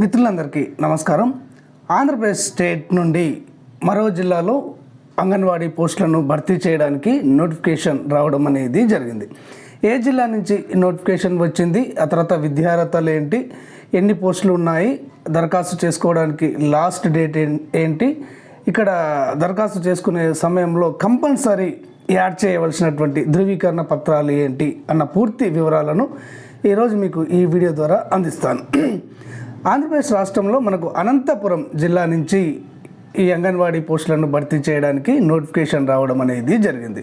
మిత్రులందరికీ నమస్కారం. ఆంధ్రప్రదేశ్ స్టేట్ నుండి మరో జిల్లాలో అంగన్వాడీ పోస్టులను భర్తీ చేయడానికి నోటిఫికేషన్ రావడం అనేది జరిగింది. ఏ జిల్లా నుంచి నోటిఫికేషన్ వచ్చింది? ఆ తర్వాత విద్యార్హతలు ఏంటి? ఎన్ని పోస్టులు ఉన్నాయి? దరఖాస్తు చేసుకోవడానికి లాస్ట్ డేట్ ఏం- ఏంటి? ఇక్కడ దరఖాస్తు చేసుకునే సమయంలో కంపల్సరీ యాడ్ చేయవలసినటువంటి ధృవీకరణ పత్రాలు ఏంటి? అన్న పూర్తి వివరాలను ఈరోజు మీకు ఈ వీడియో ద్వారా అందిస్తాను. ఆంధ్రప్రదేశ్ రాష్ట్రంలో మనకు అనంతపురం జిల్లా నుంచి ఈ అంగన్వాడీ పోస్టులను భర్తీ చేయడానికి నోటిఫికేషన్ రావడం అనేది జరిగింది.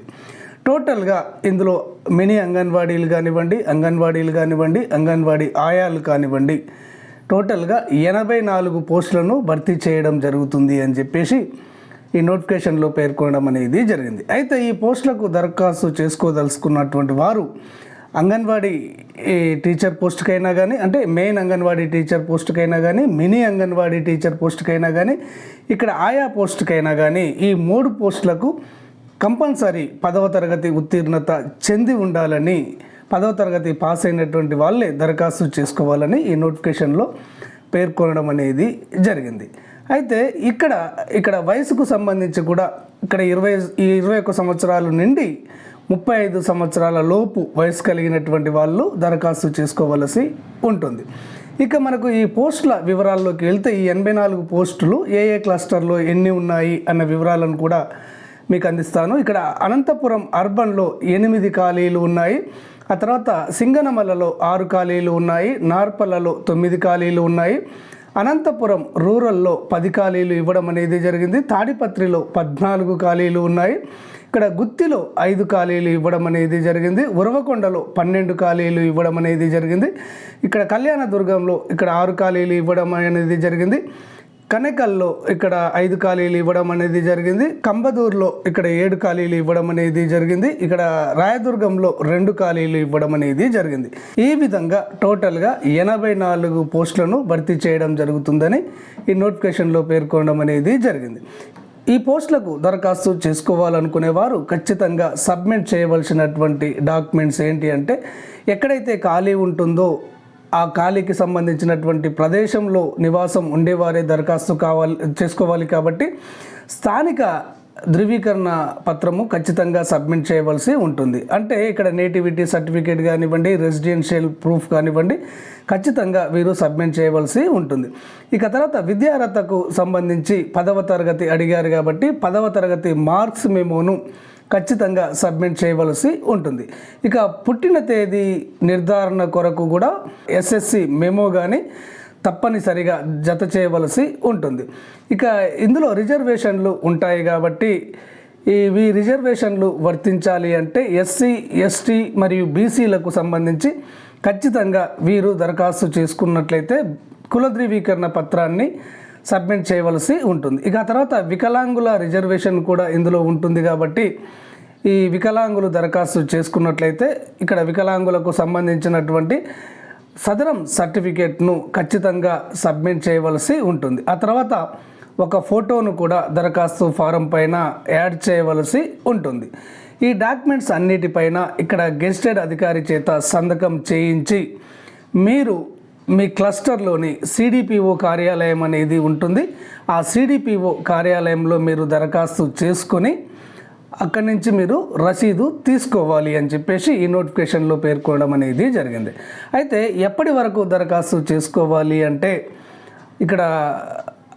టోటల్గా ఇందులో మినీ అంగన్వాడీలు కానివ్వండి అంగన్వాడీలు కానివ్వండి అంగన్వాడీ ఆయాలు కానివ్వండి టోటల్గా ఎనభై నాలుగు పోస్టులను భర్తీ చేయడం జరుగుతుంది అని చెప్పేసి ఈ నోటిఫికేషన్లో పేర్కొనడం అనేది జరిగింది. అయితే ఈ పోస్టులకు దరఖాస్తు చేసుకోదలుచుకున్నటువంటి వారు అంగన్వాడీ టీచర్ పోస్ట్కైనా కానీ అంటే మెయిన్ అంగన్వాడీ టీచర్ పోస్ట్కైనా కానీ మినీ అంగన్వాడీ టీచర్ పోస్ట్కైనా కానీ ఇక్కడ ఆయా పోస్ట్కైనా కానీ ఈ మూడు పోస్టులకు కంపల్సరీ పదవ తరగతి ఉత్తీర్ణత చెంది ఉండాలని పదవ తరగతి పాస్ అయినటువంటి వాళ్ళే దరఖాస్తు చేసుకోవాలని ఈ నోటిఫికేషన్లో పేర్కొనడం అనేది జరిగింది. అయితే ఇక్కడ ఇక్కడ వయసుకు సంబంధించి కూడా ఇక్కడ ఇరవై ఈ ఇరవై ఒక్క సంవత్సరాల నుండి ముప్పై ఐదు సంవత్సరాల లోపు వయసు కలిగినటువంటి వాళ్ళు దరఖాస్తు చేసుకోవలసి ఉంటుంది. ఇక మనకు ఈ పోస్టుల వివరాల్లోకి వెళ్తే ఈ ఎనభై నాలుగు పోస్టులు ఏ ఏ క్లస్టర్లో ఎన్ని ఉన్నాయి అన్న వివరాలను కూడా మీకు అందిస్తాను. ఇక్కడ అనంతపురం అర్బన్లో ఎనిమిది ఖాళీలు ఉన్నాయి. ఆ తర్వాత సింగనమలలో ఆరు ఖాళీలు ఉన్నాయి. నార్పలలో తొమ్మిది ఖాళీలు ఉన్నాయి. అనంతపురం రూరల్లో పది ఖాళీలు ఇవ్వడం అనేది జరిగింది. తాడిపత్రిలో పద్నాలుగు ఖాళీలు ఉన్నాయి. ఇక్కడ గుత్తిలో ఐదు ఖాళీలు ఇవ్వడం అనేది జరిగింది. ఉరవకొండలో పన్నెండు ఖాళీలు ఇవ్వడం అనేది జరిగింది. ఇక్కడ కళ్యాణదుర్గంలో ఇక్కడ ఆరు ఖాళీలు ఇవ్వడం అనేది జరిగింది. కనెకల్లో ఇక్కడ ఐదు ఖాళీలు ఇవ్వడం అనేది జరిగింది. కంబదూరులో ఇక్కడ ఏడు ఖాళీలు ఇవ్వడం అనేది జరిగింది. ఇక్కడ రాయదుర్గంలో రెండు ఖాళీలు ఇవ్వడం అనేది జరిగింది. ఈ విధంగా టోటల్గా ఎనభై నాలుగు పోస్టులను భర్తీ చేయడం జరుగుతుందని ఈ నోటిఫికేషన్లో పేర్కొనడం అనేది జరిగింది. ఈ పోస్టులకు దరఖాస్తు చేసుకోవాలనుకునే వారు ఖచ్చితంగా సబ్మిట్ చేయవలసినటువంటి డాక్యుమెంట్స్ ఏంటి అంటే ఎక్కడైతే ఖాళీ ఉంటుందో ఆ ఖాళీకి సంబంధించినటువంటి ప్రదేశంలో నివాసం ఉండేవారే దరఖాస్తు కావాలి చేసుకోవాలి కాబట్టి స్థానిక ధృవీకరణ పత్రము ఖచ్చితంగా సబ్మిట్ చేయవలసి ఉంటుంది. అంటే ఇక్కడ నేటివిటీ సర్టిఫికేట్ కానివ్వండి రెసిడెన్షియల్ ప్రూఫ్ కానివ్వండి ఖచ్చితంగా వీరు సబ్మిట్ చేయవలసి ఉంటుంది. ఇక తర్వాత విద్యార్హతకు సంబంధించి పదవ తరగతి అడిగారు కాబట్టి పదవ తరగతి మార్క్స్ మెమోను ఖచ్చితంగా సబ్మిట్ చేయవలసి ఉంటుంది. ఇక పుట్టిన తేదీ నిర్ధారణ కొరకు కూడా ఎస్ఎస్సి మెమో కానీ తప్పనిసరిగా జత చేయవలసి ఉంటుంది. ఇక ఇందులో రిజర్వేషన్లు ఉంటాయి కాబట్టి ఇవి రిజర్వేషన్లు వర్తించాలి అంటే ఎస్సీ ఎస్టీ మరియు బీసీలకు సంబంధించి ఖచ్చితంగా వీరు దరఖాస్తు చేసుకున్నట్లయితే కుల ధృవీకరణ పత్రాన్ని సబ్మిట్ చేయవలసి ఉంటుంది. ఇక ఆ తర్వాత వికలాంగుల రిజర్వేషన్ కూడా ఇందులో ఉంటుంది కాబట్టి ఈ వికలాంగులు దరఖాస్తు చేసుకున్నట్లయితే ఇక్కడ వికలాంగులకు సంబంధించినటువంటి సదరం సర్టిఫికేట్ను ఖచ్చితంగా సబ్మిట్ చేయవలసి ఉంటుంది. ఆ తర్వాత ఒక ఫోటోను కూడా దరఖాస్తు ఫారం పైన యాడ్ చేయవలసి ఉంటుంది. ఈ డాక్యుమెంట్స్ అన్నిటిపైన ఇక్కడ గెస్టెడ్ అధికారి చేత సంతకం చేయించి మీరు మీ క్లస్టర్లోని సిడిపిఓ కార్యాలయం అనేది ఉంటుంది. ఆ సిడిపిఓ కార్యాలయంలో మీరు దరఖాస్తు చేసుకొని అక్కడి నుంచి మీరు రసీదు తీసుకోవాలి అని చెప్పేసి ఈ నోటిఫికేషన్లో పేర్కొనడం అనేది జరిగింది. అయితే ఎప్పటి వరకు దరఖాస్తు చేసుకోవాలి అంటే ఇక్కడ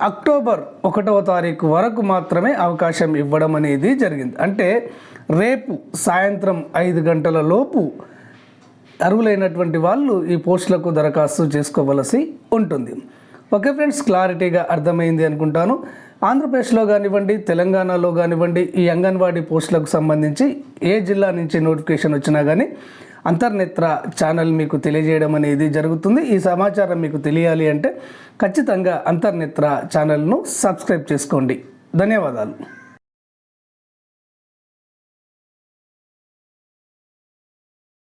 అక్టోబర్ ఒకటవ తారీఖు వరకు మాత్రమే అవకాశం ఇవ్వడం అనేది జరిగింది. అంటే రేపు సాయంత్రం ఐదు గంటల లోపు అర్హులైనటువంటి వాళ్ళు ఈ పోస్టులకు దరఖాస్తు చేసుకోవలసి ఉంటుంది. ఓకే ఫ్రెండ్స్ క్లారిటీగా అర్థమైంది అనుకుంటాను. ఆంధ్రప్రదేశ్లో కానివ్వండి తెలంగాణలో కానివ్వండి ఈ అంగన్వాడీ పోస్టులకు సంబంధించి ఏ జిల్లా నుంచి నోటిఫికేషన్ వచ్చినా కానీ అంతర్నేత్ర ఛానల్ మీకు తెలియజేయడం అనేది జరుగుతుంది. ఈ సమాచారం మీకు తెలియాలి అంటే ఖచ్చితంగా అంతర్నేత్ర ఛానల్ను సబ్స్క్రైబ్ చేసుకోండి. ధన్యవాదాలు.